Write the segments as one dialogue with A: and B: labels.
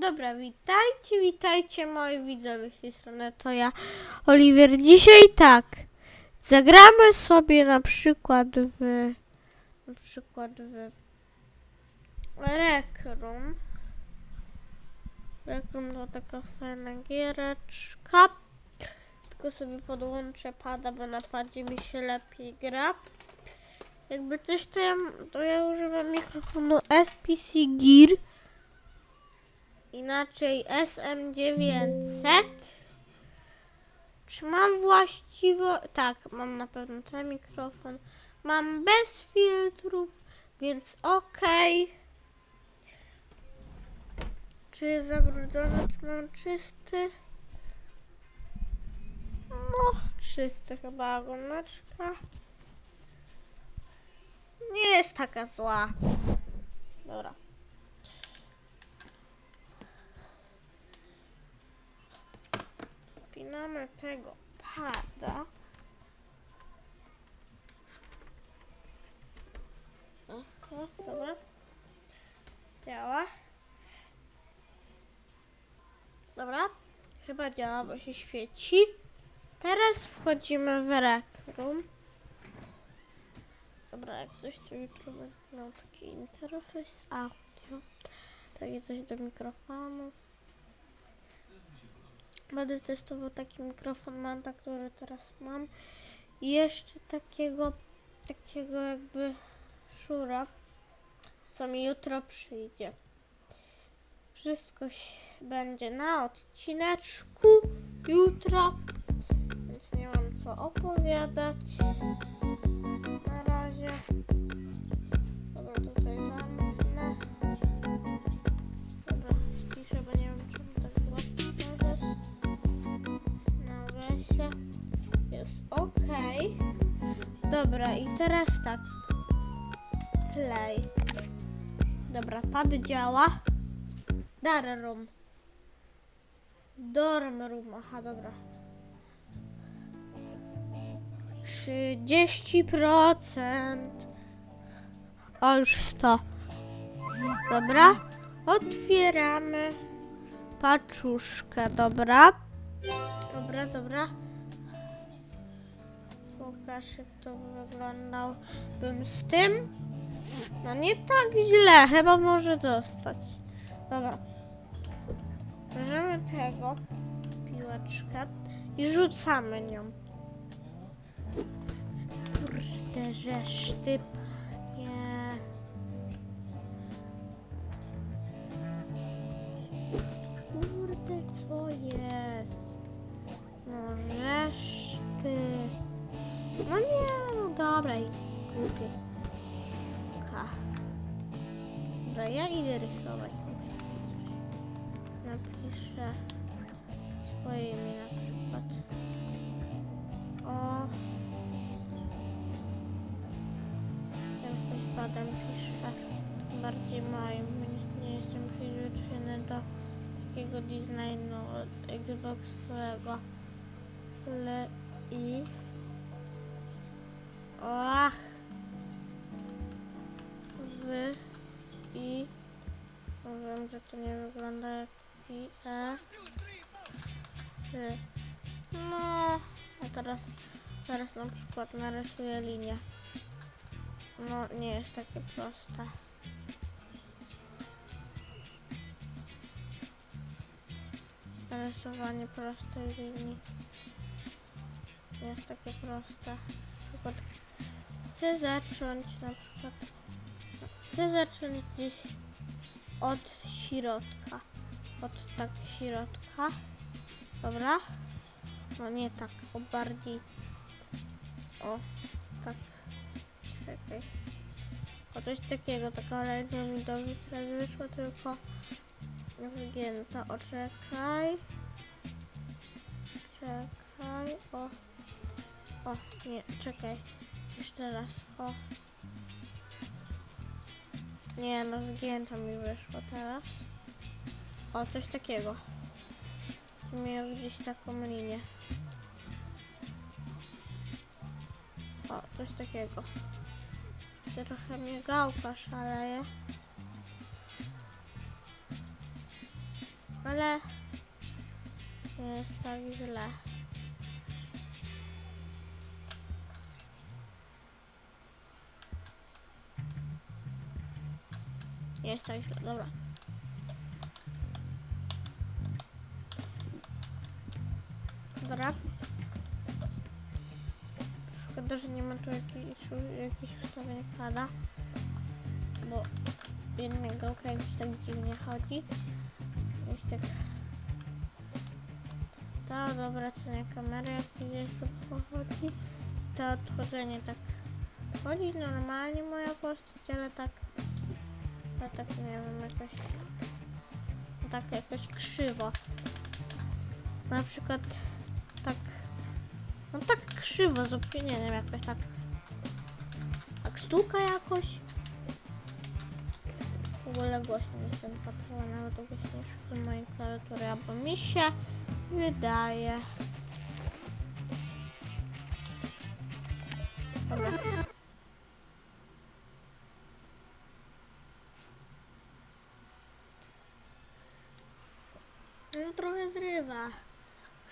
A: Dobra, witajcie, witajcie moi widzowie z tej strony, to ja, Oliver. Dzisiaj tak, zagramy sobie na przykład w, na przykład w Rec Room. Rec Room to taka fajna giereczka. Tylko sobie podłączę pada, bo na padzie mi się lepiej gra. Jakby coś, to ja, to ja używam mikrofonu SPC Gear inaczej SM900. Czy mam właściwo... Tak, mam na pewno ten mikrofon. Mam bez filtrów, więc okej. Czy jest zabrudzony, czy mam czysty? No, czysty chyba ogoneczka. Nie jest taka zła. Dobra. Wpinamy tego pada. Aha, dobra. Działa. Dobra. Chyba działa, bo się świeci. Teraz wchodzimy w Rec. Dobra, jak coś to jutro miał taki interfejs audio. Takie coś do mikrofonów. Będę testował taki mikrofon Manta, który teraz mam. I jeszcze takiego, takiego jakby szura, co mi jutro przyjdzie. Wszystko się będzie na odcineczku jutro, więc nie mam co opowiadać. Na razie. Jest ok. Dobra, i teraz tak. Play. Dobra, pad działa. Dar room. Dorm room, aha, dobra. 30%. O, już 100. Dobra. Otwieramy paczuszkę, dobra. Dobra, dobra. Pokaż jak to wyglądał bym z tym. No nie tak źle, chyba może dostać. Dobra. Bierzemy tego piłeczkę i rzucamy nią. Kurde, żeż. Ja idę rysować. Napiszę swoje imię na przykład. O. Jakoś badam piszę. Bardziej moim, bo nie, jestem przyzwyczajony do takiego designu Xboxowego. Le i Ach. Wy i wiem, że to nie wygląda jak i e. Trzy. No, a teraz teraz na przykład narysuję linię. No, nie jest takie proste. Narysowanie prostej linii nie jest takie proste. Chcę zacząć na przykład chcę zacząć gdzieś od środka. Od tak środka. Dobra. No nie tak, o bardziej. O, tak. Czekaj. O coś takiego, taka ręka mi dobrze teraz wyszła, tylko zgięta. O, czekaj. Czekaj, o. O, nie, czekaj. Jeszcze raz, o. Nie, no zgięta mi wyszło teraz. O, coś takiego. Miał gdzieś taką linię. O, coś takiego. Jeszcze trochę mnie gałka szaleje. ale nie jest tak źle. Źle, dobra. Dobra. Szkoda, że nie ma tu jakichś, jakichś ustawień pada. Bo jedna gałka jakoś tak dziwnie chodzi. Jakoś tak... To dobra, co nie kamery jak gdzieś szybko chodzi. To odchodzenie tak chodzi normalnie moja postać, ale tak... Ale tak nie wiem, jakoś... Tak jakoś krzywo. Na przykład tak... No tak krzywo, z opóźnieniem jakoś tak... Tak stuka jakoś. W ogóle głośno jestem patrzyła nawet głośniejszy od mojej klawiatury, albo mi się wydaje.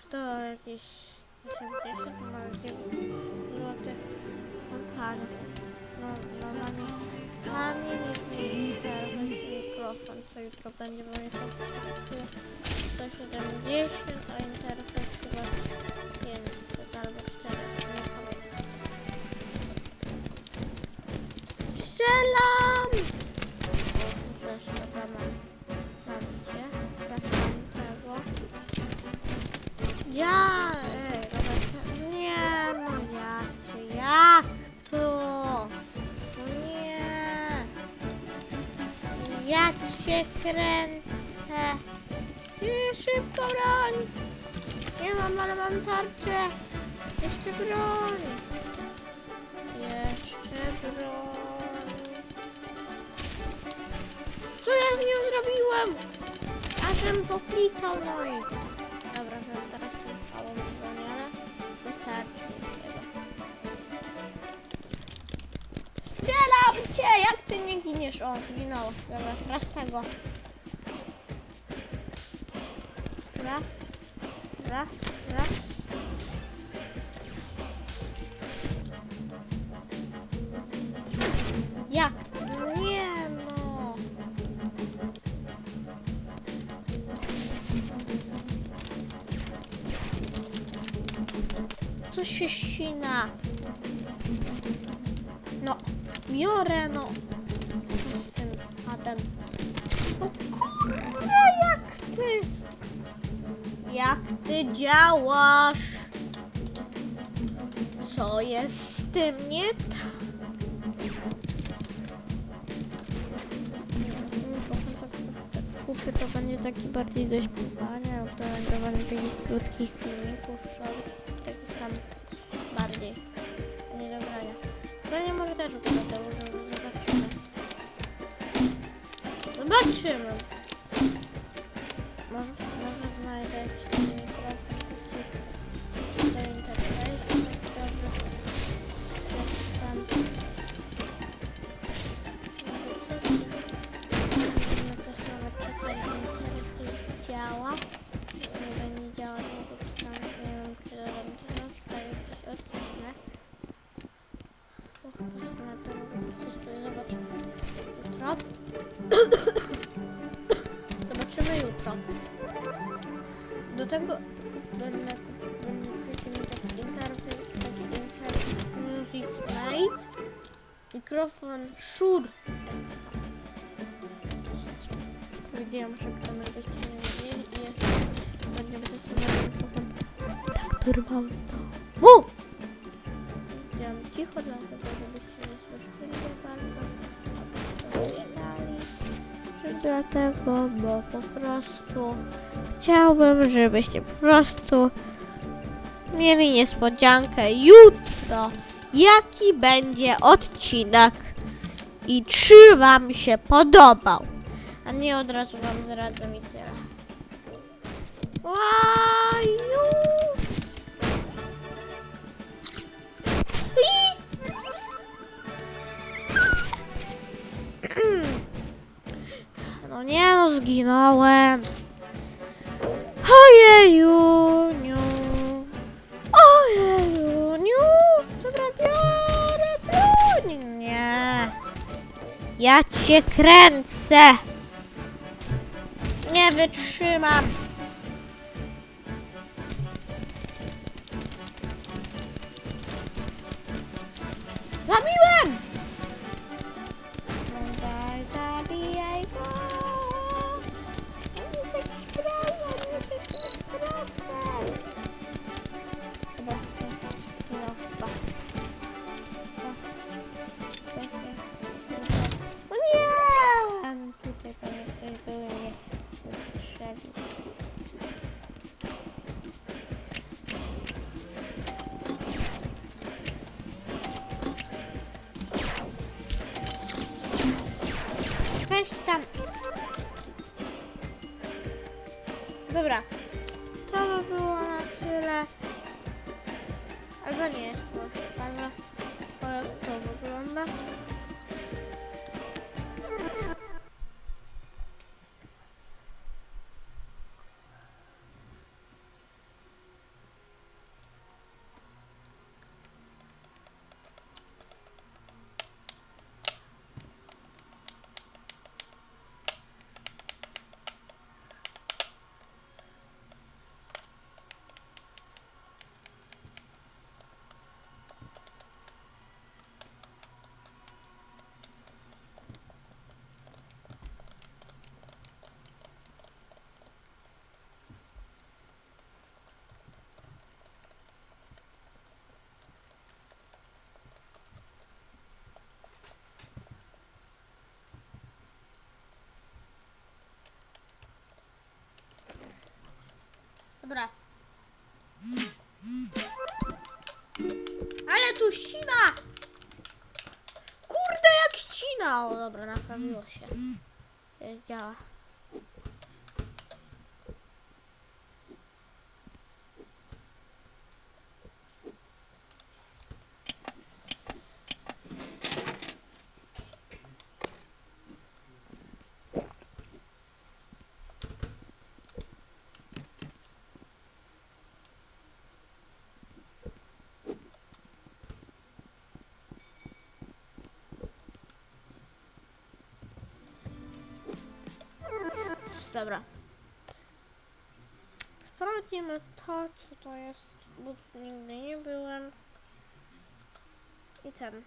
A: To jakieś 80 może złotych montaży. No, no, no, nie. Taniej niż mi interfejs i mikrofon, co jutro będzie, bo kosztuje 170, a interfejs Cię kręcę! Nie, szybko broń! Nie mam, ale mam tarczę! Jeszcze broń! Jeszcze broń! Co ja z nią zrobiłem? Ażem poklikał, no i... ty nie giniesz? O, zginął. Dobra, teraz tego. Dobra. Dobra, dobra. Jak? Nie no. Co się ścina? No, biorę no. Padem. No kurde, jak ty? Jak ty działasz? Co jest z tym nie tak? Kupię to będzie taki bardziej do śpiewania lub do nagrywania takich krótkich filmików, short, takich tam bardziej nie do grania. Granie może też użył, Zobaczymy. Może, może znajdę jakiś taki mikrofon taki do interfejsu. Jakiś tam. Może coś. Zobaczymy też nawet ten interfejs działa. Mikrofon Shure. Powiedziałam, że to byście nie wiedzieli i jeszcze będziemy testować mikrofon, który mam w domu. Powiedziałam cicho, dlatego żebyście nie słyszeli bardzo. że Dlatego, bo po prostu chciałbym, żebyście po prostu mieli niespodziankę jutro, jaki będzie odcinek i czy wam się podobał. A nie od razu wam zdradzam i tyle. Łaju! No nie no, zginąłem. Ja cię kręcę. Nie wytrzymam. Tam. Dobra. To by było na tyle. Albo nie jest to ale o, jak to wygląda. Dobra. Ale tu ścina! Kurde, jak ścina! O, dobra, naprawiło się. Jest, działa. Dobra. Sprawdzimy to, co to jest, bo nigdy nie byłem. I ten.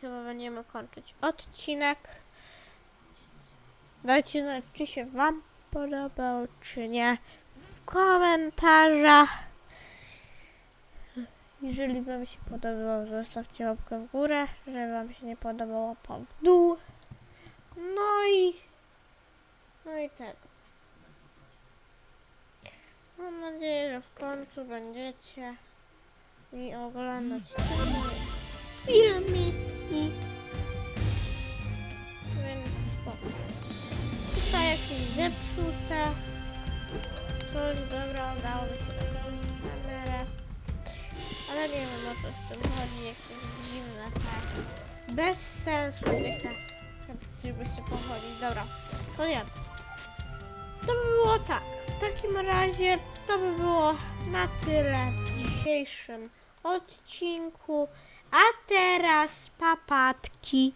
A: Chyba będziemy kończyć odcinek. Dajcie znać, czy się Wam podobał, czy nie w komentarzach. Jeżeli Wam się podobało, zostawcie łapkę w górę. Jeżeli Wam się nie podobało, łapa w dół. No i no i tego. Mam nadzieję, że w końcu będziecie mi oglądać filmiki. Więc spoko. Tutaj jakieś zepsute. Coś dobra, udało mi się naprawić kamerę. Ale nie wiem o co z tym chodzi, jakieś dziwne tak. Bez sensu gdzieś tak, żeby się pochodzić. Dobra, to nie. To by było tak. W takim razie to by było na tyle w dzisiejszym odcinku. A teraz papatki.